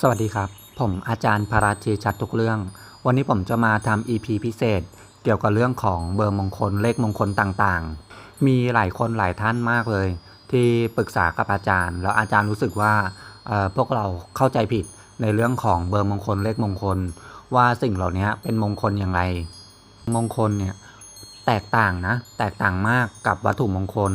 สวัสดีครับ ผมอาจารย์พาราเชชัดทุกเรื่อง วันนี้ผมจะมาทำ EP พิเศษ เกี่ยวกับเรื่องของเบอร์มงคลเลขมงคลต่างๆ มีหลายคนหลายท่านมากเลย ที่ปรึกษากับอาจารย์ แล้วอาจารย์รู้สึกว่าพวกเราเข้าใจผิดในเรื่องของเบอร์มงคลเลขมงคล ว่าสิ่งเหล่านี้เป็นมงคลอย่างไร มงคลเนี่ยแตกต่างนะ แตกต่างมากกับวัตถุมงคล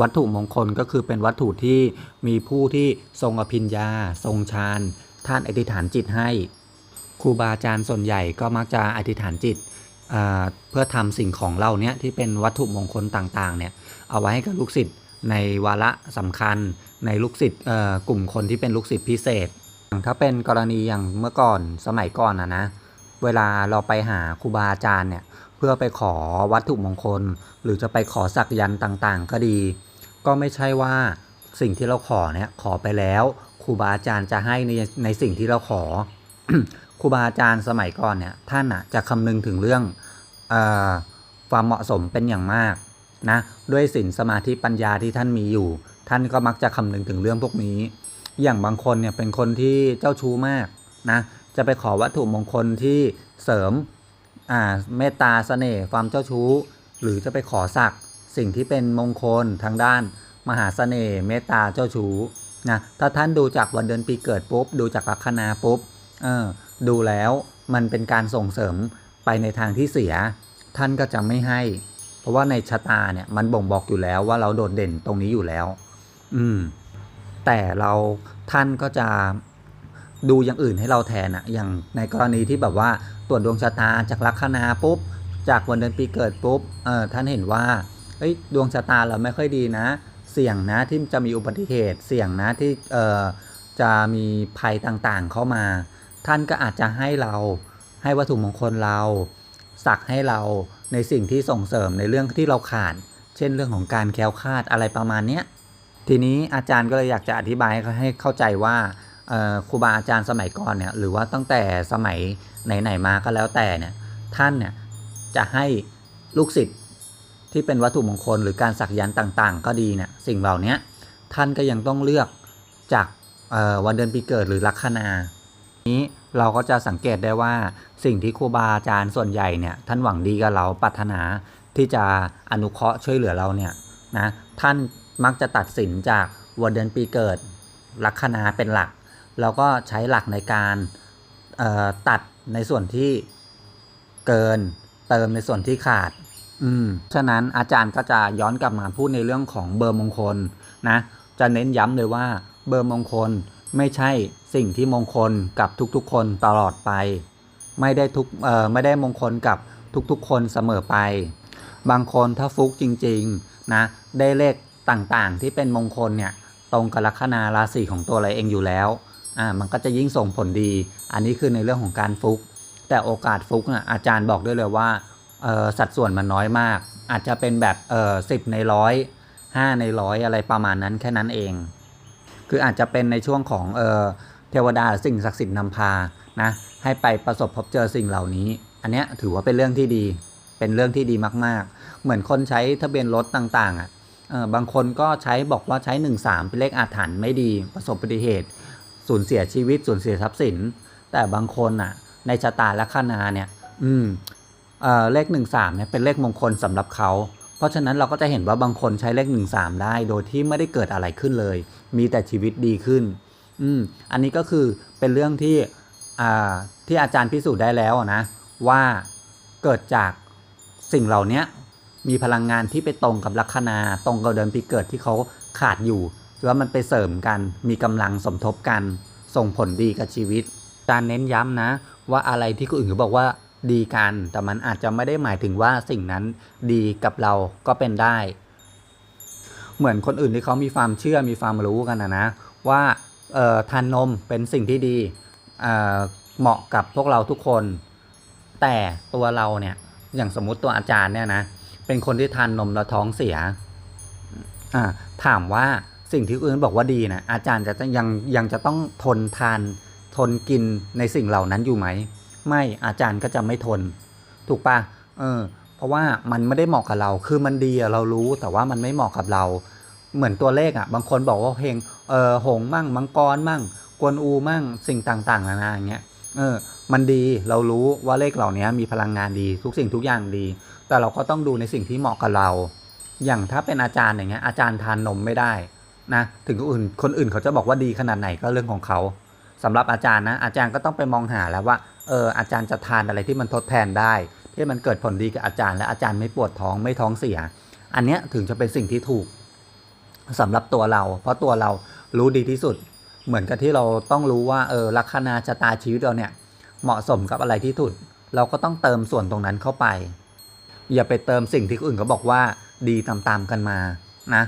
วัตถุมงคลก็คือเป็นวัตถุที่มีผู้ที่ทรงอภิญญา ทรงฌานท่านอธิษฐานจิตให้ครูบาอาจารย์ส่วนใหญ่ก็มักจะอธิษฐานจิตเเพื่อทำสิ่งของเราเนี้ยที่เป็นวัตถุมงคลต่างๆเนี่ยเอาไว้ให้กับลูกศิษย์ในวาระสำคัญในลูกศิษย์กลุ่มคนที่เป็นลูกศิษย์พิเศษ ถ้าเป็นกรณีอย่างเมื่อก่อนสมัยก่อนนะนะ เวลาเราไปหาครูบาอาจารย์เนี่ยเพื่อไปขอวัตถุมงคล หรือจะไปขอสักยันต์ต่างๆ ก็ดี ก็ไม่ใช่ว่าสิ่งที่เราขอเนี่ยขอไปแล้วครูบาอาจารย์จะให้ในในสิ่งที่เราขอครูบาอาจารย์สมัยก่อนเนี่ยท่านอะจะคำนึงถึงเรื่องออความเหมาะสมเป็นอย่างมากนะด้วยศีลสมาธิปัญญาที่ท่านมีอยู่ ท่านก็มักจะคำนึงถึงเรื่องพวกนี้ อย่างบางคนเนี่ยเป็นคนที่เจ้าชู้มากนะ จะไปขอวัตถุมงคลที่เสริมอ่าเมตตาเสน่ห์ความเจ้าชู้ หรือจะไปขอสักสิ่งที่เป็นมงคลทางด้าน มหาเสน่ห์เมตตาเจ้าชู้นะถ้าท่านดูจากวันเดือนปีเกิดปุ๊บ ดูจากลัคนาปุ๊บเออดูแล้วมันเป็นการส่งเสริมไปในทางที่เสีย ท่านก็จะไม่ให้ เพราะว่าในชะตาเนี่ยมันบ่งบอกอยู่แล้วว่าเราโดดเด่นตรงนี้อยู่แล้ว อืมแต่เราท่านก็จะ ดูอย่างอื่นให้เราแทนอะอย่างในกรณีที่แบบว่าตรวจดวงชะตาจากลัคนาปุ๊บ จากวันเดือนปีเกิดปุ๊บเออท่านเห็นว่าเอ้ยดวงชะตาเราไม่ค่อยดีนะ เสี่ยงนะที่จะมีอุบัติเหตุ เสี่ยงนะที่เอ่อจะมีภัยต่างๆเข้ามา ท่านก็อาจจะให้เราให้วัตถุมงคลเราสักให้เราในสิ่งที่ส่งเสริมในเรื่องที่เราขาด เช่นเรื่องของการแคล้วคลาดอะไรประมาณเนี้ยทีนี้อาจารย์ก็เลยอยากจะอธิบายให้เข้าใจว่า ครูบาอาจารย์สมัยก่อนเนี่ยหรือว่าตั้งแต่สมัยไหนๆมาก็แล้วแต่เนี่ยท่านเนี่ยจะให้ลูกศิษย์ที่เป็นวัตถุมงคลหรือการสักยันต์ต่างๆ ก็ดีเนี่ยสิ่งเหล่านี้ท่านก็ยังต้องเลือกจากวันเดือนปีเกิดหรือลัคนานี้เราก็จะสังเกตได้ว่าสิ่งที่ครูบาอาจารย์ส่วนใหญ่เนี่ยท่านหวังดีกับเราปรารถนาที่จะอนุเคราะห์ช่วยเหลือเราเนี่ยนะท่านมักจะตัดสินจากวันเดือนปีเกิดลัคนาเป็นหลัก แล้วก็ใช้หลักในการตัดในส่วนที่เกินเติมในส่วนที่ขาด อืม ฉะนั้นอาจารย์ก็จะย้อนกลับมาพูดในเรื่องของเบอร์มงคลนะ จะเน้นย้ำเลยว่าเบอร์มงคลไม่ใช่สิ่งที่มงคลกับทุกๆ คนตลอดไป ไม่ได้ทุกเอ่อไม่ได้มงคลกับทุกๆ คนเสมอไป บางคนถ้าฟุกจริงๆนะได้เลขต่างๆ ที่เป็นมงคลเนี่ยตรงกับลัคนาราศีของตัวเราเองอยู่แล้ว อ่ามันก็จะยิ่งส่งผลดี อันนี้คือในเรื่องของการฟุก แต่โอกาสฟุกน่ะอาจารย์บอกด้วยเลยว่าเออสัดส่วนมันน้อยมาก อาจจะเป็นแบบเออสิบในร้อยห้าในร้อยอะไรประมาณนั้นแค่นั้นเอง คืออาจจะเป็นในช่วงของเออเทวดาสิ่งศักดิ์สิทธิ์นำพานะให้ไปประสบพบเจอสิ่งเหล่านี้ อันเนี้ยถือว่าเป็นเรื่องที่ดี เป็นเรื่องที่ดีมาก ๆ เหมือนคนใช้ทะเบียนรถต่างๆอะเออบางคนก็ใช้บอกว่าใช้ 1 3 เป็นเลขอาถรรพ์ไม่ดีประสบอุบัติเหตุ สูญเสียชีวิตสูญเสียทรัพย์สิน แต่บางคนอะ ในชะตาและคนาเนี่ย อืมเอ่อเลข1 3เนี่ยเป็นเลขมงคลสำหรับเขา เพราะฉะนั้นเราก็จะเห็นว่าบางคนใช้เลข1 3ได้ โดยที่ไม่ได้เกิดอะไรขึ้นเลย มีแต่ชีวิตดีขึ้น อืมอันนี้ก็คือเป็นเรื่องที่อ่าที่อาจารย์พิสูจน์ได้แล้วนะ ว่าเกิดจากสิ่งเหล่านี้มีพลังงานที่ไปตรงกับลัคนาตรงกับเดือนปีเกิดที่เขาขาดอยู่ แล้วมันไปเสริมกัน มีกำลังสมทบกัน ส่งผลดีกับชีวิต การเน้นย้ำนะ ว่าอะไรที่คนอื่นเขาบอกว่าดีกัน แต่มันอาจจะไม่ได้หมายถึงว่าสิ่งนั้นดีกับเราก็เป็นได้ เหมือนคนอื่นที่เขามีความเชื่อมีความรู้กันนะนะ ว่าทานนมเป็นสิ่งที่ดีเเหมาะกับพวกเราทุกคน แต่ตัวเราเนี่ยอย่างสมมุติตัวอาจารย์เนี่ยนะเป็นคนที่ทานนมแล้วท้องเสียถามว่า สิ่งที่อื่นบอกว่าดีนะอาจารย์จะยังยังจะต้องทนทานทนกินในสิ่งเหล่านั้นอยู่ไหม ไม่อาจารย์ก็จะไม่ทน ถูกปะเออ เพราะว่ามันไม่ได้เหมาะกับเรา คือมันดีเรารู้แต่ว่ามันไม่เหมาะกับเรา เหมือนตัวเลขอะบางคนบอกว่าเพลงเออหงมั่งมังกรมั่ง กวนอูมั่งสิ่งต่างๆนานาอย่างเงี้ยเออ มันดีเรารู้ว่าเลขเหล่านี้มีพลังงานดีทุกสิ่งทุกอย่างดี แต่เราก็ต้องดูในสิ่งที่เหมาะกับเรา อย่างถ้าเป็นอาจารย์อย่างเงี้ยอาจารย์ทานนมไม่ได้ นะถึงคนอื่นคนอื่นเขาจะบอกว่าดีขนาดไหนก็เรื่องของเขาสำหรับอาจารย์นะอาจารย์ก็ต้องไปมองหาแล้วว่าเอออาจารย์จะทานอะไรที่มันทดแทนได้ ที่มันเกิดผลดีกับอาจารย์และอาจารย์ไม่ปวดท้องไม่ท้องเสีย อันเนี้ยถึงจะเป็นสิ่งที่ถูกสำหรับตัวเรา เพราะตัวเรารู้ดีที่สุด เหมือนกับที่เราต้องรู้ว่าเออลัคนาชะตาชีวิตเราเนี่ยเหมาะสมกับอะไรที่ถูกเราก็ต้องเติมส่วนตรงนั้นเข้าไป อย่าไปเติมสิ่งที่คนอื่นเขาบอกว่าดีตามๆกันมานะ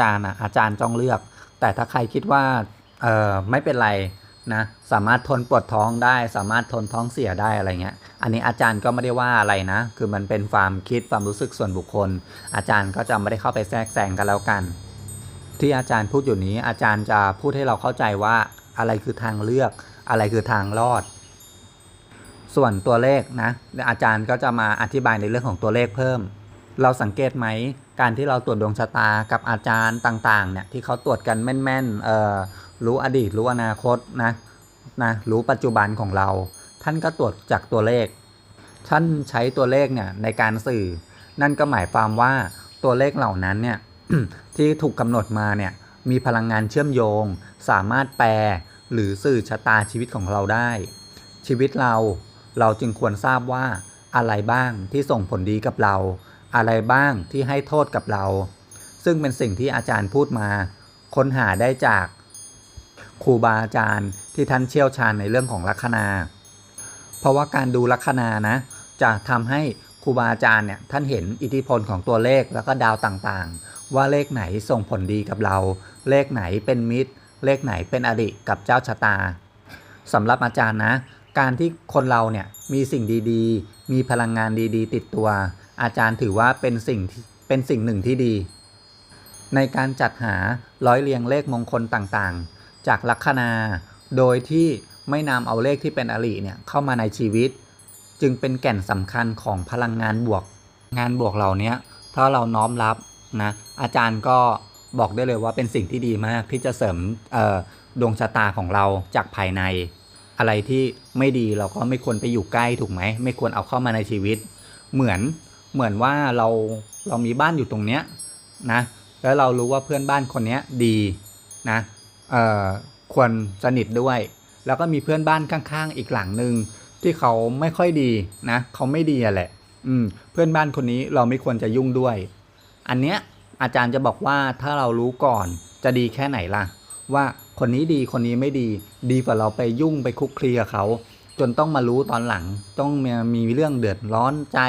จารย์นะอาจารย์จ้องเลือก แต่ถ้าใครคิดว่าเออไม่เป็นไรนะสามารถทนปวดท้องได้ สามารถทนท้องเสียได้อะไรเงี้ย อันนี้อาจารย์ก็ไม่ได้ว่าอะไรนะ คือมันเป็นความคิดความรู้สึกส่วนบุคคล อาจารย์ก็จะไม่ได้เข้าไปแทรกแซงกันแล้วกัน ที่อาจารย์พูดอยู่นี้ อาจารย์จะพูดให้เราเข้าใจว่าอะไรคือทางเลือก อะไรคือทางรอด ส่วนตัวเลขนะอาจารย์ก็จะมาอธิบายในเรื่องของตัวเลขเพิ่ม เราสังเกตไหม การที่เราตรวจดวงชะตากับอาจารย์ต่างๆเนี่ยที่เขาตรวจกันแม่นๆเอ่อรู้อดีตรู้อนาคตนะนะรู้ปัจจุบันของเรา ท่านก็ตรวจจากตัวเลข ท่านใช้ตัวเลขเนี่ยในการสื่อ นั่นก็หมายความว่าตัวเลขเหล่านั้นเนี่ยที่ถูกกำหนดมาเนี่ยมีพลังงานเชื่อมโยง สามารถแปลหรือสื่อชะตาชีวิตของเราได้ ชีวิตเราเราจึงควรทราบว่าอะไรบ้างที่ส่งผลดีกับเรา อะไรบ้างที่ให้โทษกับเรา ซึ่งเป็นสิ่งที่อาจารย์พูดมา ค้นหาได้จากครูบาอาจารย์ที่ท่านเชี่ยวชาญในเรื่องของลัคนา เพราะว่าการดูลัคนานะ จะทำให้ครูบาอาจารย์เนี่ยท่านเห็นอิทธิพลของตัวเลขแล้วก็ดาวต่างๆ ว่าเลขไหนส่งผลดีกับเรา เลขไหนเป็นมิตร เลขไหนเป็นอริกับเจ้าชะตาสำหรับอาจารย์นะ การที่คนเราเนี่ยมีสิ่งดีๆ มีพลังงานดีๆ ติดตัว อาจารย์ถือว่าเป็นสิ่งเป็นสิ่งหนึ่งที่ดี ในการจัดหาร้อยเรียงเลขมงคลต่างๆ จากลัคนา โดยที่ไม่นำเอาเลขที่เป็นอริเนี่ยเข้ามาในชีวิต จึงเป็นแก่นสำคัญของพลังงานบวก งานบวกเหล่านี้ถ้าเราน้อมรับนะอาจารย์ก็บอกได้เลยว่าเป็นสิ่งที่ดีมากที่จะเสริมดวงชะตาของเราจากภายใน อะไรที่ไม่ดีเราก็ไม่ควรไปอยู่ใกล้ถูกไหม ไม่ควรเอาเข้ามาในชีวิต เหมือน เหมือนว่าเราเรามีบ้านอยู่ตรงเนี้ยนะแล้วเรารู้ว่าเพื่อนบ้านคนเนี้ยดีนะเอ่อควรสนิทด้วย แล้วก็มีเพื่อนบ้านข้างๆ อีกหลังหนึ่งที่เขาไม่ค่อยดีนะเขาไม่ดีอะแหละอืมเพื่อนบ้านคนนี้เราไม่ควรจะยุ่งด้วย อันเนี้ยอาจารย์จะบอกว่าถ้าเรารู้ก่อนจะดีแค่ไหนล่ะ ว่าคนนี้ดีคนนี้ไม่ดี ดีกว่าเราไปยุ่งไปคุกคลีกับเขา จนต้องมารู้ตอนหลังต้องมีมีเรื่องเดือดร้อนใจ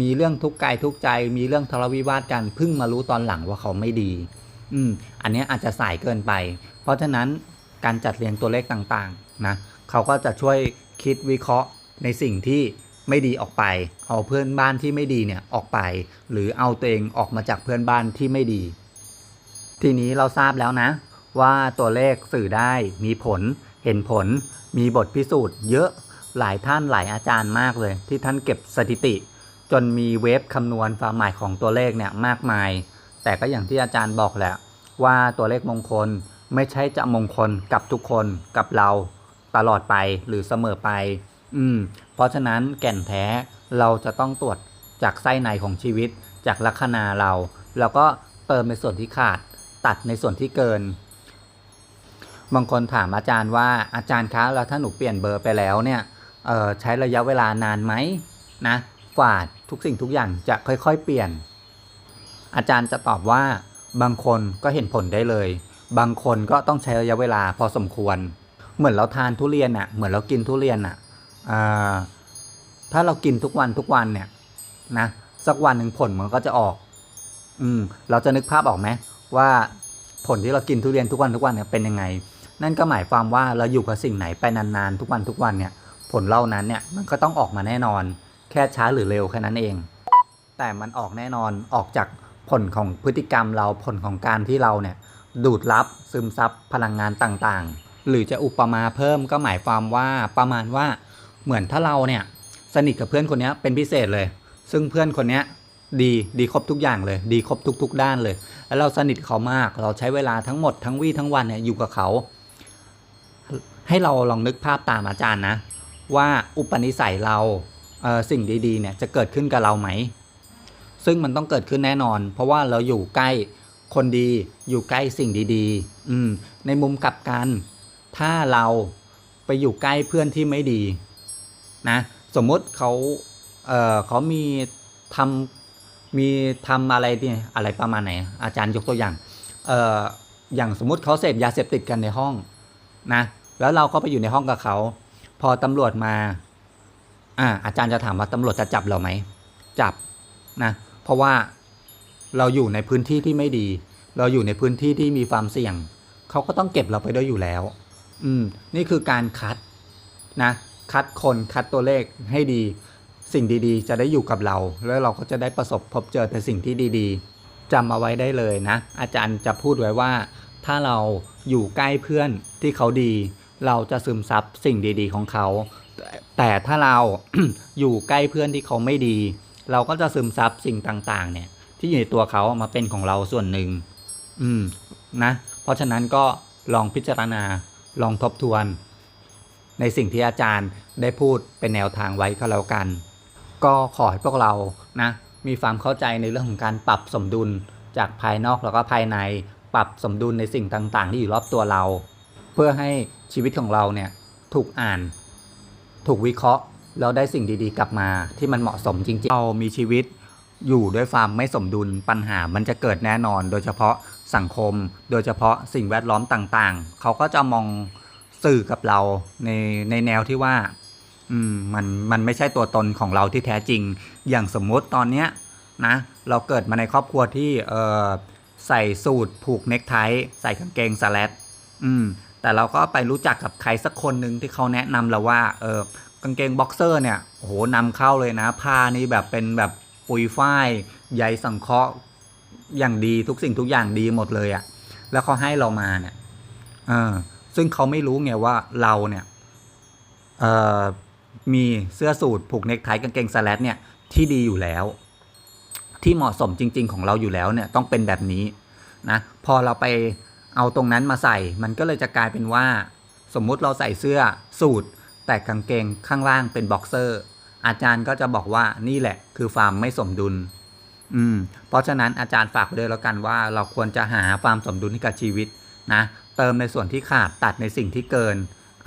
มีเรื่องทุกข์กายทุกข์ใจ มีเรื่องทะเลาะวิวาทกันเพิ่งมารู้ตอนหลังว่าเขาไม่ดี อืมอันนี้อาจจะสายเกินไป เพราะฉะนั้นการจัดเรียงตัวเลขต่างๆนะเขาก็จะช่วยคิดวิเคราะห์ในสิ่งที่ไม่ดีออกไป เอาเพื่อนบ้านที่ไม่ดีเนี่ยออกไป หรือเอาตัวเองออกมาจากเพื่อนบ้านที่ไม่ดี ทีนี้เราทราบแล้วนะ ว่าตัวเลขสื่อได้มีผล เห็นผล มีบทพิสูจน์ เยอะหลายท่านหลายอาจารย์มากเลย ที่ท่านเก็บสถิติ จนมีเว็บคำนวณความหมายของตัวเลขเนี่ยมากมาย แต่ก็อย่างที่อาจารย์บอกแหละ ว่าตัวเลขมงคลไม่ใช่จะมงคลกับทุกคนกับเราตลอดไปหรือเสมอไป อืม เพราะฉะนั้นแก่นแท้เราจะต้องตรวจจากไส้ในของชีวิต จากลัคนาเรา แล้วก็เติมในส่วนที่ขาด ตัดในส่วนที่เกิน บางคนถามอาจารย์ว่าอาจารย์คะแล้วถ้าหนูเปลี่ยนเบอร์ไปแล้วเนี่ยเออใช้ระยะเวลานานไหมนะกว่า ทุกสิ่งทุกอย่างจะค่อยๆ เปลี่ยน อาจารย์จะตอบว่า บางคนก็เห็นผลได้เลย บางคนก็ต้องใช้ระยะเวลาพอสมควร เหมือนเราทานทุเรียนอะ่ะ เหมือนเรากินทุเรียนอะ่ะถ้าเรากินทุกวันทุกวันเนี่ยนะสักวันหนึ่งผลมันก็จะออก อืม เราจะนึกภาพออกไหมว่าผลที่เรากินทุเรียนทุกวันทุกวันเนี่ยเป็นยังไง นั่นก็หมายความว่าเราอยู่กับสิ่งไหนไปนานๆ ทุกวันทุกวันเนี่ย ผลเหล่านั้นเนี่ยมันก็ต้องออกมาแน่นอน แค่ช้าหรือเร็วแค่นั้นเอง แต่มันออกแน่นอนออกจากผลของพฤติกรรมเราผลของการที่เราเนี่ยดูดรับซึมซับพลังงานต่างๆ หรือจะอุปมาเพิ่มก็หมายความว่าประมาณว่าเหมือนถ้าเราเนี่ยสนิทกับเพื่อนคนนี้เป็นพิเศษเลย ซึ่งเพื่อนคนนี้ดีดีครบทุกอย่างเลย ดีครบทุก ๆ ด้านเลย แล้วเราสนิทเขามาก เราใช้เวลาทั้งหมดทั้งวี่ทั้งวันเนี่ยอยู่กับเขา ให้เราลองนึกภาพตามอาจารย์นะ ว่าอุปนิสัยเรา สิ่งดีๆเนี่ยจะเกิดขึ้นกับเราไหม ซึ่งมันต้องเกิดขึ้นแน่นอน เพราะว่าเราอยู่ใกล้คนดีอยู่ใกล้สิ่งดีๆ อืมในมุมกลับกัน ถ้าเราไปอยู่ใกล้เพื่อนที่ไม่ดีนะสมมติเขาเอ่อเขามีทำมีทำอะไรเนี่ยอะไรประมาณไหน อาจารย์ยกตัวอย่างเอ่ออย่างสมมติเขาเสพยาเสพติดกันในห้องนะแล้วเราก็ไปอยู่ในห้องกับเขา พอตำรวจมา อ่าอาจารย์จะถามว่าตำรวจจะจับเราไหม จับนะเพราะว่าเราอยู่ในพื้นที่ที่ไม่ดี เราอยู่ในพื้นที่ที่มีความเสี่ยง เขาก็ต้องเก็บเราไปด้วยอยู่แล้ว อืม นี่คือการคัดนะคัดคนคัดตัวเลขให้ดี สิ่งดีๆ จะได้อยู่กับเรา แล้วเราก็จะได้ประสบพบเจอแต่สิ่งที่ดีๆจำเอาไว้ได้เลยนะ อาจารย์จะพูดไว้ว่า ถ้าเราอยู่ใกล้เพื่อนที่เขาดี เราจะซึมซับสิ่งดีๆของเขา แต่ถ้าเรา อยู่ใกล้เพื่อนที่เขาไม่ดี เราก็จะซึมซับสิ่งต่างๆ เนี่ย ที่อยู่ในตัวเขามาเป็นของเราส่วนหนึ่ง อืมนะ เพราะฉะนั้นก็ลองพิจารณาลองทบทวน ในสิ่งที่อาจารย์ได้พูดเป็นแนวทางไว้ก็แล้วกัน ก็ขอให้พวกเรานะมีความเข้าใจในเรื่องของการปรับสมดุลจากภายนอกแล้วก็ภายในปรับสมดุลในสิ่งต่าง ๆ ที่อยู่รอบตัวเรา เพื่อให้ชีวิตของเราเนี่ยถูกอ่าน ถูกวิเคราะห์ แล้วได้สิ่งดีๆ กลับมาที่มันเหมาะสมจริงๆ เรามีชีวิตอยู่ด้วยความไม่สมดุลปัญหามันจะเกิดแน่นอน โดยเฉพาะสังคม โดยเฉพาะสิ่งแวดล้อมต่างๆ เขาก็จะมองสื่อกับเราในในแนวที่ว่าอืมมันมันไม่ใช่ตัวตนของเราที่แท้จริง อย่างสมมติตอนเนี้ยนะเราเกิดมาในครอบครัวที่เออใส่สูทผูกเนคไทใส่กางเกงสแลดอืม แต่เราก็ไปรู้จักกับใครสักคนหนึ่งที่เขาแนะนำเราว่าเออกางเกงบ็อกเซอร์เนี่ยโหนำเข้าเลยนะ ผ้านี่แบบเป็นแบบปุยฝ้ายใยสังเคราะห์อย่างดีทุกสิ่งทุกอย่างดีหมดเลยอะ่ะแล้วเขาให้เรามาเนี่ยเออซึ่งเขาไม่รู้ไงว่าเราเนี่ยเออมีเสื้อสูทผูกเนคไทกางเกงสแลดเนี่ยที่ดีอยู่แล้ว ที่เหมาะสมจริง ๆ ของเราอยู่แล้วเนี่ยต้องเป็นแบบนี้นะพอเราไป เอาตรงนั้นมาใส่มันก็เลยจะกลายเป็นว่า สมมุติเราใส่เสื้อสูทแต่กางเกงข้างล่างเป็นบ็อกเซอร์ อาจารย์ก็จะบอกว่านี่แหละ คือความไม่สมดุล อืม เพราะฉะนั้นอาจารย์ฝากไว้ด้วยแล้วกันว่า เราควรจะหาความสมดุลให้กับชีวิตนะ เติมในส่วนที่ขาดตัดในสิ่งที่เกิน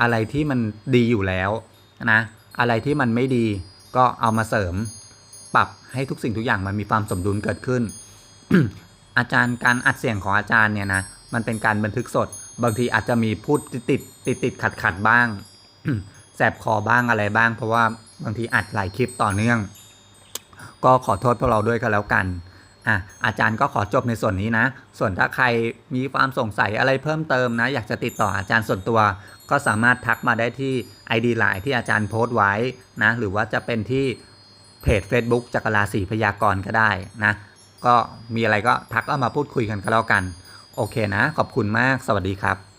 อะไรที่มันดีอยู่แล้วนะ อะไรที่มันไม่ดีก็เอามาเสริม ปรับให้ทุกสิ่งทุกอย่างมันมีความสมดุลเกิดขึ้น อาจารย์การอัดเสียงของอาจารย์เนี่ยนะ มันเป็นการบันทึกสด บางทีอาจจะมีพูดติดติดติดตดขัดขัดบ้าง แสบคอบ้างอะไรบ้าง เพราะว่าบางทีอัดหลายคลิปต่อเนื่อง ก็ขอโทษพวกเราด้วยก็แล้วกันอะอาจารย์ก็ขอจบในส่วนนี้นะ ส่วนถ้าใครมีความสงสัยอะไรเพิ่มเติมนะ อยากจะติดต่ออาจารย์ส่วนตัว ก็สามารถทักมาได้ที่ ID ไลน์ที่อาจารย์โพสต์ไว้นะ หรือว่าจะเป็นที่เพจ Facebook จักรลาศีพยากรก็ได้นะ ก็มีอะไรก็ทักเอามาพูดคุยกันก็แล้วกัน โอเคนะ ขอบคุณมาก สวัสดีครับ